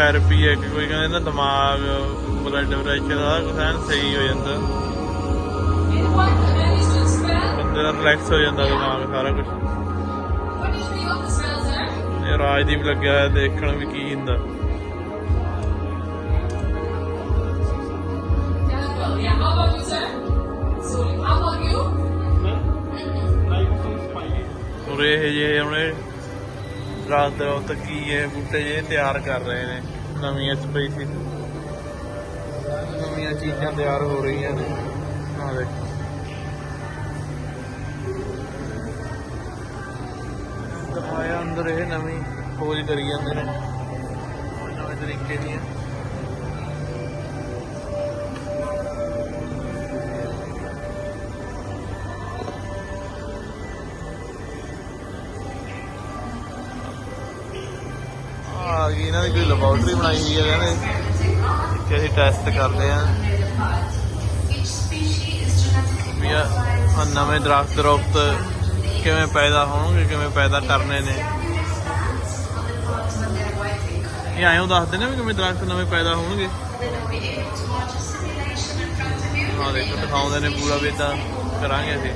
Therapy ਹੈ ਕਿ ਕੋਈ ਕਹਿੰਦੇ ਨਾ ਦਿਮਾਗ ਬਲੱਡ ਪ੍ਰੈਸ਼ਰ ਦਾ ਕੁਛ ਐਨ ਸਹੀ ਹੋ ਜਾਂਦਾ? ਬੰਦੇ ਦਾ ਰਿਲੈਕਸ ਹੋ ਜਾਂਦਾ ਦਿਮਾਗ ਸਾਰਾ ਕੁਝ? ਇਹ ਰਾਜਦੀਪ ਲੱਗਿਆ ਹੋਇਆ ਦੇਖਣ ਵੀ ਕੀ ਹੁੰਦਾ? ਉਰੇ ਇਹ ਜੇ ਉਹਨੇ ਰਾਤ ਦੇ ਵਕਤ ਕੀ ਹੈ ਬੂਟੇ ਜੇ ਤਿਆਰ ਕਰ ਰਹੇ ਨੇ, ਨਵੀਆਂ ਸਪੀਸੀਜ਼ ਨਵੀਆਂ ਚੀਜ਼ਾਂ ਤਿਆਰ ਹੋ ਰਹੀਆਂ ਨੇ। ਆ ਦੇਖੋ ਦਿਖਾਇਆ ਅੰਦਰ ਇਹ ਨਵੀਂ ਖੋਜ ਕਰੀ ਜਾਂਦੇ ਨੇ। ਨਵੇਂ ਤਰੀਕੇ ਦੀਆਂ। ਇਹਨਾਂ ਬਣਾਈ ਹੋਈ ਹੈ ਕਹਿੰਦੇ ਕਿ ਅਸੀਂ ਟੈਸਟ ਕਰਦੇ ਆ ਵੀ ਆ ਨਵੇਂ ਦਰਖਤ ਦਰਖਤ ਕਿਵੇਂ ਪੈਦਾ ਹੋਣਗੇ, ਕਿਵੇਂ ਪੈਦਾ ਕਰਨੇ ਨੇ। ਇਹ ਆਇਓ ਦੱਸਦੇ ਨੇ ਵੀ ਕਿਵੇਂ ਦਰਖਤ ਨਵੇਂ ਪੈਦਾ ਹੋਣਗੇ। ਹਾਂ, ਦੇਖੋ, ਦਿਖਾਉਂਦੇ ਨੇ ਪੂਰਾ ਵੀ ਤਾਂ ਕਰਾਂਗੇ ਅਸੀਂ।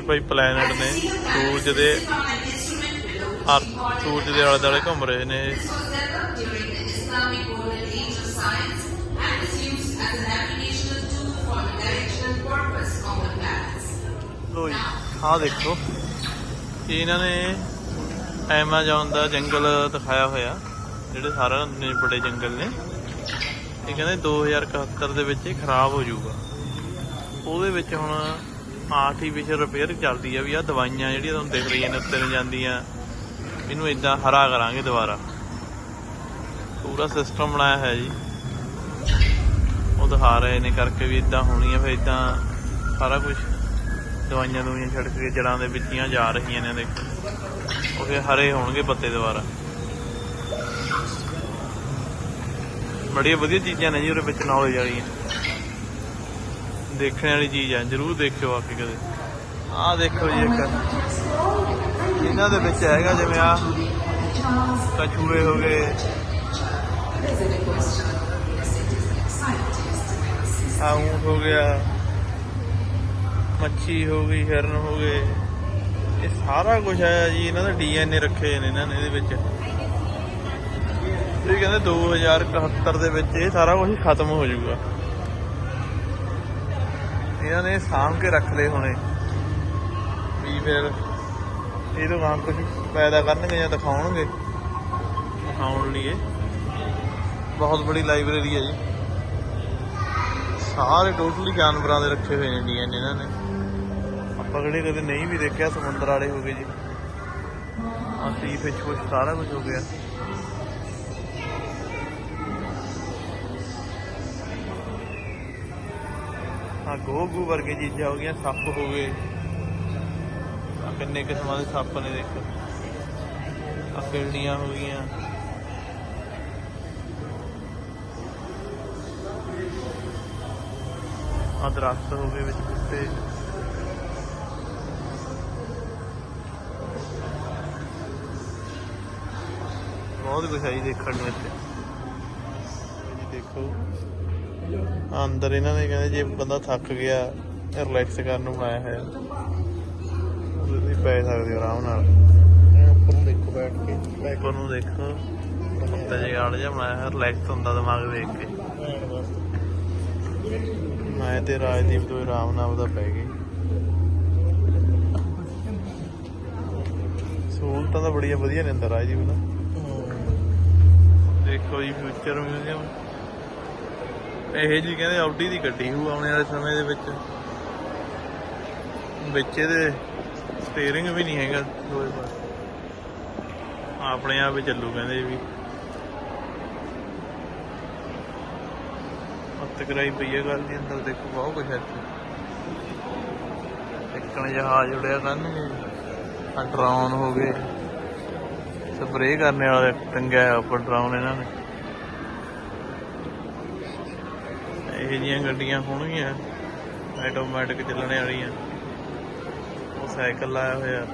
ਇਹ ਭਾਈ ਪਲੈਨਟ ਨੇ ਸੂਰਜ ਦੇ ਸੂਰਜ ਦੇ ਆਲੇ ਦੁਆਲੇ ਘੁੰਮ ਰਹੇ ਨੇ ਇਹ। during the Islamic golden age of science and is used as an navigational tool for the directional purpose of the planets. ਲੋ ਜੀ ਆਹ ਦੇਖੋ ਇਹ ਇਹਨਾਂ ਨੇ ਐਮਾਜ਼ਨ ਦਾ ਜੰਗਲ ਦਿਖਾਇਆ ਹੋਇਆ ਜਿਹੜੇ ਸਾਰਾ ਨੇ ਬੜੇ ਜੰਗਲ ਨੇ ਇਹ ਕਹਿੰਦੇ 2071 ਦੇ ਵਿੱਚ ਇਹ ਖਰਾਬ ਹੋ ਜਾਊਗਾ ਉਹਦੇ ਵਿੱਚ ਹੁਣ ਆਰਟੀਫੀਸ਼ੀਅਲ ਰਿਪੇਅਰ ਚੱਲਦੀ ਆ ਵੀ ਆ ਦਵਾਈਆਂ ਜਿਹੜੀਆਂ ਤੁਹਾਨੂੰ ਦਿਖ ਰਹੀਆਂ ਨੇ ਉੱਤੇ ਨੂੰ ਜਾਂਦੀਆਂ, ਇਹਨੂੰ ਇਦਾਂ ਹਰਾ ਕਰਾਂਗੇ ਦੁਬਾਰਾ। ਪੂਰਾ ਸਿਸਟਮ ਬਣਾਇਆ ਹੈ ਜੀ। ਉਹ ਦਿਖਾ ਰਹੇ ਨੇ ਕਰਕੇ ਵੀ ਇਦਾਂ ਹੋਣੀ ਆ ਫਿਰ ਇਦਾਂ ਸਾਰਾ ਕੁਝ ਦਵਾਈਆਂ ਦਵਾਈਆਂ ਛਿੜਕ ਕੇ ਜੜਾਂ ਦੇ ਵਿੱਚੀਆਂ ਜਾ ਰਹੀਆਂ ਨੇ, ਦੇਖੋ। ਉਹ ਫਿਰ ਹਰੇ ਹੋਣਗੇ ਪੱਤੇ ਦੁਬਾਰਾ। ਬੜੀਆਂ ਵਧੀਆ ਚੀਜ਼ਾਂ ਨੇ ਜੀ, ਉਹਦੇ ਵਿੱਚ ਨੌਲੇਜ ਵਾਲੀਆਂ। ਦੇਖਣ ਵਾਲੀ ਚੀਜ਼ ਆ, ਜਰੂਰ ਦੇਖਿਓ ਆ ਕੇ ਕਦੇ। ਆਹ ਦੇਖੋ ਜੀ ਇੱਕ। ਇਹਨਾਂ ਦੇ ਵਿੱਚ ਹੈਗਾ ਜਿਵੇਂ ਆ, ਕਛੂਏ ਹੋ ਗਏ। ਆ ਊਂਟ ਹੋ ਗਿਆ। ਮੱਛੀ ਹੋ ਗਈ, ਹਿਰਨ ਹੋ ਗਏ। ਇਹ ਸਾਰਾ ਕੁਝ ਹੈ ਜੀ, ਇਹਨਾਂ ਦਾ ਡੀਐਨਏ ਰੱਖੇ ਨੇ ਇਹਨਾਂ ਨੇ ਇਹਦੇ ਵਿੱਚ। ਇਹ ਕਹਿੰਦੇ 2071 ਦੇ ਵਿੱਚ ਇਹ ਸਾਰਾ ਕੁਝ ਖਤਮ ਹੋ ਜਾਊਗਾ। ਇਹਨਾਂ ਨੇ ਸਾਂਭ ਕੇ ਰੱਖ ਲਏ ਹੋਣੇ। ਵੀ ਫਿਰ ਇਹ ਤੋਂ ਗਾਂ ਕੁਝ ਪੈਦਾ ਕਰਨਗੇ ਜਾਂ ਦਿਖਾਉਣਗੇ। ਦਿਖਾਉਣ ਲਈ ਬਹੁਤ ਬੜੀ ਲਾਇਬ੍ਰੇਰੀ ਹੈ ਜੀ। ਸਾਰੇ ਟੋਟਲੀ ਜਾਨਵਰਾਂ ਦੇ ਰੱਖੇ ਹੋਏ ਨੇ ਡੀਐਨਏ ਇਹਨਾਂ ਨੇ। ਆਪਾਂ ਕਿਹੜੇ ਕਦੇ ਨਹੀਂ ਵੀ ਦੇਖਿਆ, ਸਮੁੰਦਰ ਵਾਲੇ ਹੋ ਗਏ ਜੀ। ਆ ਸੀ ਫਿਸ਼ ਕੁਛ ਸਾਰਾ ਕੁਝ ਹੋ ਗਿਆ। ਆ ਗੋਗੂ ਵਰਗੇ ਚੀਜ਼ਾਂ ਹੋ ਗਈਆਂ, ਸੱਪ ਹੋ ਗਏ। ਆ ਕਿੰਨੇ ਕਿਸਮਾਂ ਦੇ ਸੱਪ ਨੇ ਦੇਖੋ। ਆ ਕਿਰੜੀਆਂ ਹੋ ਗਈਆਂ। ਆ ਦਰਖਤ ਹੋ ਗਏ ਵਿੱਚ ਕੁੱਤੇ। ਬਹੁਤ ਕੁਝ ਹੈ ਜੀ ਦੇਖਣ ਨੂੰ ਇੱਥੇ। ਜੀ ਦੇਖੋ। ਅੰਦਰ ਇਹਨਾਂ ਨੇ ਕਹਿੰਦੇ ਜੇ ਬੰਦਾ ਥੱਕ ਗਿਆ ਰਿਲੈਕਸ ਕਰਨ ਨੂੰ ਬਣਾਇਆ ਹੈ ਤੁਸੀਂ ਪੈ ਸਕਦੇ ਹੋ ਆਰਾਮ ਨਾਲ। ਉੱਪਰ ਨੂੰ ਦੇਖੋ ਬੈਠ ਕੇ ਉੱਪਰ ਨੂੰ ਦੇਖੋ। ਉੱਤੇ ਜਿਹਾ ਜਿਹਾ ਬਣਾਇਆ ਹੈ ਰਿਲੈਕਸ ਹੁੰਦਾ ਦਿਮਾਗ ਦੇਖ ਕੇ। ਮੈਂ ਤੇ ਰਾਜਦੀਪ ਤੋਂ ਆਰਾਮ ਨਾਲ ਉਹਦਾ ਪੈ ਗਏ। ਸਹੂਲਤਾਂ ਤਾਂ ਬੜੀਆਂ ਵਧੀਆ ਨੇ ਅੰਦਰ ਰਾਜਦੀਪ ਨਾ। ਦੇਖੋ ਜੀ ਫਿਊਚਰ ਮਿਊਜ਼ੀਅਮ ਇਹ ਜੀ ਕਹਿੰਦੇ ਆਡੀ ਦੀ ਗੱਡੀ ਹੋਊ ਆਉਣੇ ਵਾਲੇ ਸਮੇਂ ਦੇ ਵਿੱਚ। ਵਿੱਚ ਇਹਦੇ ਸਟੀਅਰਿੰਗ ਵੀ ਨਹੀਂ ਹੈਗਾ ਦੋਏ ਪਾਸੇ। ਆਪਣੇ ਆਪ ਹੀ ਚੱਲੂ ਕਹਿੰਦੇ ਵੀ। ਹੱਥ ਕਰਾਈ ਪਈ ਹੈ ਗੱਲ ਦੀ ਅੰਦਰ ਦੇਖੋ, ਬਹੁਤ ਕੁਝ ਹੈ ਇੱਥੇ। ਇੱਕਣ ਜਹਾਜ਼ ਉੜਿਆ ਕਰਨਗੇ ਆ ਡਰਾਉਨ ਹੋ ਗਏ। ਸਪਰੇਅ ਕਰਨੇ ਵਾਲਾ, ਟੰਗਿਆ ਉੱਪਰ ਡਰਾਉਨ ਇਹਨਾਂ ਨੇ। ਇਹ ਜੀਆਂ ਗੱਡੀਆਂ ਹੋਣਗੀਆਂ ਆਟੋਮੈਟਿਕ ਚੱਲਣੇ ਵਾਲੀਆਂ। ਉਹ ਸਾਈਕਲ ਲਾਇਆ ਹੋਇਆ।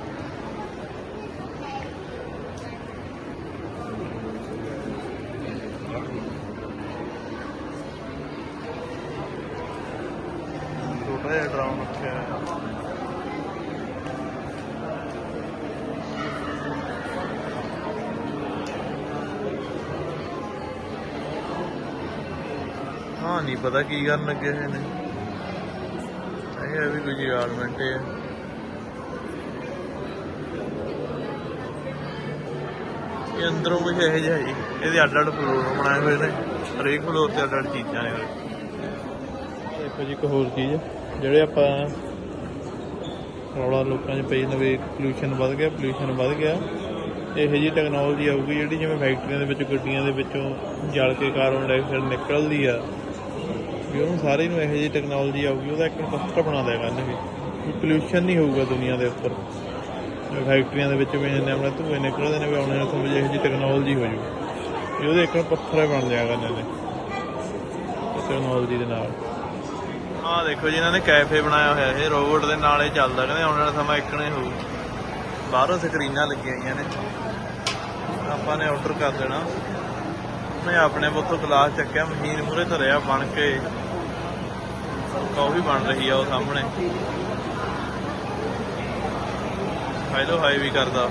ਛੋਟਾ ਜਿਹਾ ਡਰਾਉਣ ਰੱਖਿਆ ਹੈ ਹਾਂ ਨਹੀਂ ਪਤਾ ਕੀ ਕਰਨ ਲੱਗੇ ਹੋਏ ਨੇ। ਇਹ ਵੀ ਕੋਈ ਗਾਰਮੈਂਟ ਹੈ। ਇਹ ਅੰਦਰੋਂ ਕੁਝ ਇਹੋ ਜਿਹਾ ਜੀ ਇਹਦੇ ਅੱਡ ਅੱਡ ਫਲੋਰ ਬਣਾਏ ਹੋਏ ਨੇ। ਹਰੇਕ ਫਲੋਰ ਤੇ ਅੱਡ ਅੱਡ ਚੀਜ਼ਾਂ ਨੇ। ਦੇਖੋ ਜੀ ਇੱਕ ਹੋਰ ਚੀਜ਼ ਜਿਹੜੇ ਆਪਾਂ ਰੌਲਾ ਲੋਕਾਂ 'ਚ ਪਈ ਜਾਂਦਾ ਵੀ ਪੋਲੂਸ਼ਨ ਵੱਧ ਗਿਆ ਪੋਲੂਸ਼ਨ ਵੱਧ ਗਿਆ, ਇਹੋ ਜੀ ਟੈਕਨੋਲੋਜੀ ਆਊਗੀ ਜਿਹੜੀ ਜਿਵੇਂ ਫੈਕਟਰੀਆਂ ਦੇ ਵਿੱਚ, ਗੱਡੀਆਂ ਦੇ ਵਿੱਚੋਂ ਜਲ ਕੇ ਕਾਰਬਨ ਡਾਈਆਕਸਾਈਡ ਨਿਕਲਦੀ ਆ। ਵੀ ਉਹਨੂੰ ਸਾਰੇ ਨੂੰ ਇਹੋ ਜਿਹੀ ਟੈਕਨੋਲੋਜੀ ਆਊਗੀ, ਉਹਦਾ ਇੱਕ ਪੱਥਰ ਬਣਾ ਦਿਆ ਕਰਨਗੇ ਵੀ ਪੋਲੂਸ਼ਨ ਨਹੀਂ ਹੋਊਗਾ ਦੁਨੀਆ ਦੇ ਉੱਪਰ। ਫੈਕਟਰੀਆਂ ਦੇ ਵਿੱਚ ਵੀ ਇੰਨੇ ਆਪਣੇ ਧੂਏ ਨਿਕਲਦੇ ਨੇ, ਵੀ ਆਉਣੇ ਵਾਲੇ ਸਮੇਂ ਇਹੋ ਜਿਹੀ ਟੈਕਨੋਲੋਜੀ ਹੋ ਜੂ। ਵੀ ਉਹਦੇ ਇੱਕ ਪੱਥਰ ਬਣ ਜਾਇਆ ਕਰਨੇ ਨੇ ਟੈਕਨੋਲੋਜੀ ਦੇ ਨਾਲ। ਆਹ ਦੇਖੋ ਜੀ, ਇਹਨਾਂ ਨੇ ਕੈਫੇ ਬਣਾਇਆ ਹੋਇਆ ਇਹ ਰੋਬੋਟ ਦੇ ਨਾਲ ਇਹ ਚੱਲਦਾ, ਕਹਿੰਦੇ ਆਉਣ ਵਾਲਾ ਸਮਾਂ ਇੱਕਣੇ ਹੋਊ। ਬਾਹਰੋਂ ਸਕਰੀਨਾਂ ਲੱਗੀਆਂ ਹੋਈਆਂ ਨੇ। ਆਪਾਂ ਨੇ ਆਰਡਰ ਕਰ ਦੇਣਾ। ਮੈਂ ਆਪਣੇ ਉੱਥੋਂ ਗਲਾਸ ਚੱਕਿਆ, ਮਸ਼ੀਨ ਮੂਰੇ ਧਰਿਆ, ਬਣ ਕੇ। ਕੌਫੀ ਬਣ ਰਹੀ ਆ ਉਹ ਸਾਹਮਣੇ। ਹੈਲੋ ਹਾਈ ਵੀ ਕਰਦਾ ਉਹ।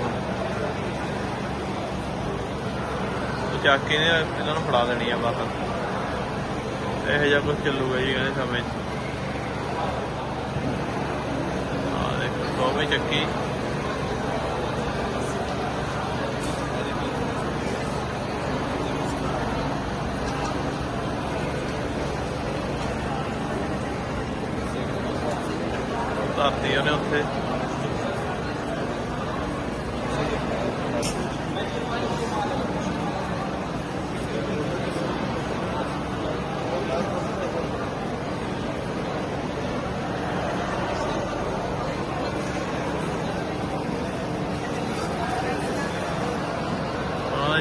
ਉਹ ਚੱਕ ਕੇ ਨੇ ਇਹਨਾਂ ਨੂੰ ਫੜਾ ਦੇਣੀ ਆ ਬਾਹਰ। ਇਹੋ ਜਿਹਾ ਕੁਝ ਚੱਲੂਗਾ ਜੀ ਕਹਿੰਦੇ ਸਮੇਂ 'ਚ। ਆ ਦੇਖੋ ਕਾਫੀ ਚੱਕੀ। ਧਰਤੀ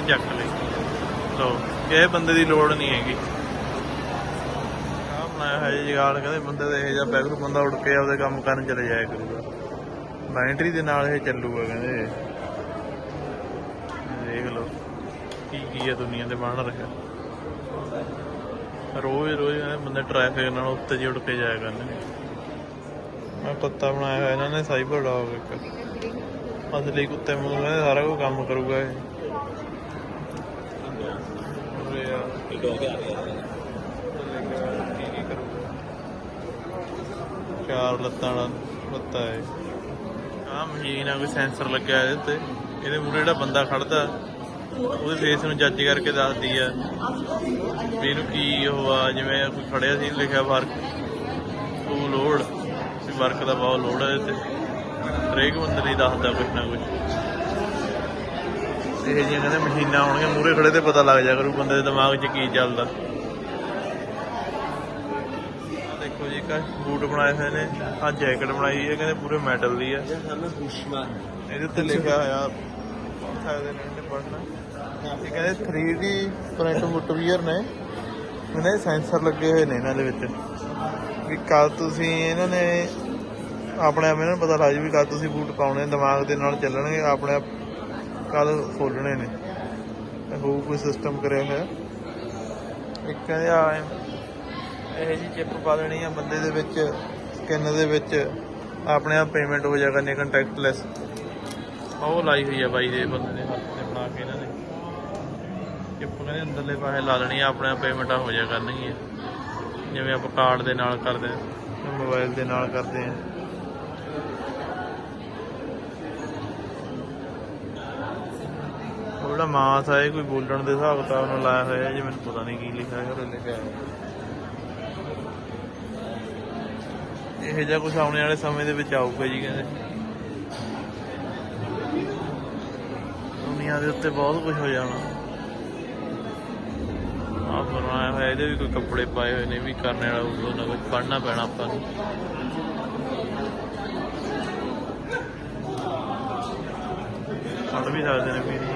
ਚੱਕ ਲਈ। ਲੋ ਕਿਸੇ ਬੰਦੇ ਦੀ ਲੋੜ ਨਹੀਂ ਹੈਗੀ। ਬਣਾਇਆ ਹੈ ਜਗਾੜ ਕਹਿੰਦੇ ਬੰਦੇ ਦੇ ਇਹ ਜਿਹਾ ਬੈਗ ਬੰਦਾ ਉੱਡ ਕੇ ਆਪਦੇ ਕੰਮ ਕਰਨ ਚਲੇ ਜਾਇਆ ਕਰੂਗਾ। ਬੈਟਰੀ ਦੇ ਨਾਲ ਇਹ ਚੱਲੂਗਾ ਕਹਿੰਦੇ। ਦੇਖ ਲਓ ਕੀ ਕੀ ਹੈ ਦੁਨੀਆ ਤੇ ਬਣ ਰਿਹਾ। ਰੋਜ਼ ਰੋਜ਼ ਕਹਿੰਦੇ ਬੰਦੇ ਟ੍ਰੈਫਿਕ ਨਾਲ ਉੱਤੇ ਜੀ ਉੱਡ ਕੇ ਜਾਇਆ ਕਰਨਗੇ। ਮੈਂ ਕੁੱਤਾ ਬਣਾਇਆ ਹੋਇਆ ਇਹਨਾਂ ਨੇ ਸਾਈਬਰ ਡੌਗ ਇੱਕ। ਅਸਲੀ ਕੁੱਤੇ ਵਾਂਗੂ ਕਹਿੰਦੇ ਸਾਰਾ ਕੁਝ ਕੰਮ ਕਰੂਗਾ ਇਹ। ਉਰੇ ਆ ਕੀ ਕੀ ਕਰੂਗਾ ਚਾਰ ਲੱਤਾਂ ਵਾਲਾ ਕੁੱਤਾ ਹੈ ਆਹ ਮਸ਼ੀਨ ਆ, ਕੋਈ ਸੈਂਸਰ ਲੱਗਿਆ ਇਹਦੇ ਉੱਤੇ। ਇਹਦੇ ਮੂਰੇ ਜਿਹੜਾ ਬੰਦਾ ਖੜਦਾ, ਉਹਦੇ ਫੇਸ ਨੂੰ ਜੱਜ ਕਰਕੇ ਦੱਸਦੀ ਆ ਵੀ ਇਹਨੂੰ ਕੀ ਉਹ ਆ, ਜਿਵੇਂ ਕੋਈ ਖੜਿਆ ਸੀ, ਲਿਖਿਆ ਵਰਕ ਟੂ ਲੋਡ ਵੀ ਵਰਕ ਦਾ ਬਹੁਤ ਲੋਡ ਹੈ ਇਹਦੇ ਤੇ ਹਰੇਕ ਬੰਦੇ ਲਈ ਦੱਸਦਾ ਕੁਛ ਨਾ ਕੁਛ। ਇਹ ਜਿਹੀਆਂ ਕਹਿੰਦੇ ਮਸ਼ੀਨਾਂ ਆਉਣਗੀਆਂ ਮੂਰੇ ਖੜੇ ਤੇ ਪਤਾ ਲੱਗ ਜਾ ਕਰੂ ਬੰਦੇ ਦੇ ਦਿਮਾਗ 'ਚ ਕੀ ਚੱਲਦਾ। ਦੇਖੋ ਜੀ ਕਾ ਬੂਟ ਬਣਾਏ ਹੋਏ ਨੇ ਆ ਜੈਕਟ ਬਣਾਈ ਹੈ ਕਹਿੰਦੇ ਪੂਰੇ ਮੈਟਲ ਦੀ ਆ ਇਹਦੇ ਉੱਤੇ ਲਿਖਿਆ ਹੋਇਆ ਫਾਇਦੇ ਨੇ ਇਹਨੇ ਪੜਨਾ ਇਹ ਕਹਿੰਦੇ 3D ਪ੍ਰਿੰਟ ਫੁੱਟਵੀਅਰ ਨੇ। ਇਹਨੇ ਸੈਂਸਰ ਲੱਗੇ ਹੋਏ ਨੇ ਇਹਨਾਂ ਦੇ ਵਿੱਚ। ਵੀ ਕਦ ਤੁਸੀਂ ਇਹਨਾਂ ਨੇ ਆਪਣੇ ਆਪ ਇਹਨਾਂ ਨੂੰ ਪਤਾ ਲੱਗ ਵੀ ਕਦ ਤੁਸੀਂ ਬੂਟ ਪਾਉਣੇ ਦਿਮਾਗ ਦੇ ਨਾਲ ਚੱਲਣਗੇ ਆਪਣੇ ਆਪ ਕਦ ਖੋਲਣੇ ਨੇ। ਇਹ ਹੋਊ ਕੋਈ ਸਿਸਟਮ ਕਰਿਆ ਹੋਇਆ। ਇੱਕ ਕਹਿੰਦੇ ਆ ਇਹ ਜੀ ਚਿੱਪ ਪਾ ਦੇਣੀ ਆ ਬੰਦੇ ਦੇ ਵਿੱਚ ਸਕਿਨ ਦੇ ਵਿੱਚ, ਆਪਣੇ ਆਪ ਪੇਮੈਂਟ ਹੋ ਜਾ ਕਰਨੀ ਕੰਟੈਕਟਲੈਸ ਉਹ ਲਾਈ ਹੋਈ ਆ ਬਾਈ ਦੇ ਬੰਦੇ ਨੇ, ਹੱਥ ਤੇ ਬਣਾ ਕੇ ਇਹਨਾਂ ਨੇ। ਚਿਪ ਕਹਿੰਦੇ ਅੰਦਰਲੇ ਪਾਸੇ ਲਾ ਲੈਣੀ ਆ, ਆਪਣੇ ਆਪ ਪੇਮੈਂਟਾਂ ਹੋ ਜਾ ਕਰਨਗੀਆਂ ਜਿਵੇਂ ਆਪਾਂ ਕਾਰਡ ਦੇ ਨਾਲ ਕਰਦੇ ਆ ਮੋਬਾਈਲ ਦੇ ਨਾਲ ਕਰਦੇ ਆ। ਉਹ ਜਿਹੜਾ ਮਾਸ ਆ ਕੋਈ ਬੋਲਣ ਦੇ ਹਿਸਾਬ ਕਿਤਾਬ ਨਾਲ ਲਾਇਆ ਹੋਇਆ ਜੀ ਮੈਨੂੰ ਪਤਾ ਨਹੀਂ ਕੀ ਲਿਖਿਆ ਹੈ ਉਹ ਲਿਖਿਆ ਹੈ ਇਹੋ ਜਿਹਾ ਕੁਝ ਆਉਣੇ ਵਾਲੇ ਸਮੇਂ ਦੇ ਵਿੱਚ ਆਊਗਾ ਜੀ ਕਹਿੰਦੇ। ਦੁਨੀਆ ਦੇ ਉੱਤੇ ਬਹੁਤ ਕੁਝ ਹੋ ਜਾਣਾ। ਆ ਬਣਾਇਆ ਹੋਇਆ, ਇਹਦੇ ਵੀ ਕੋਈ ਕੱਪੜੇ ਪਾਏ ਹੋਏ ਨੇ ਵੀ ਕਰਨੇ ਵਾਲਾ ਉਹ ਨਾ ਕੁਝ ਪੜਨਾ ਪੈਣਾ ਆਪਾਂ ਨੂੰ। ਪੜ ਵੀ ਸਕਦੇ ਨੇ ਵੀ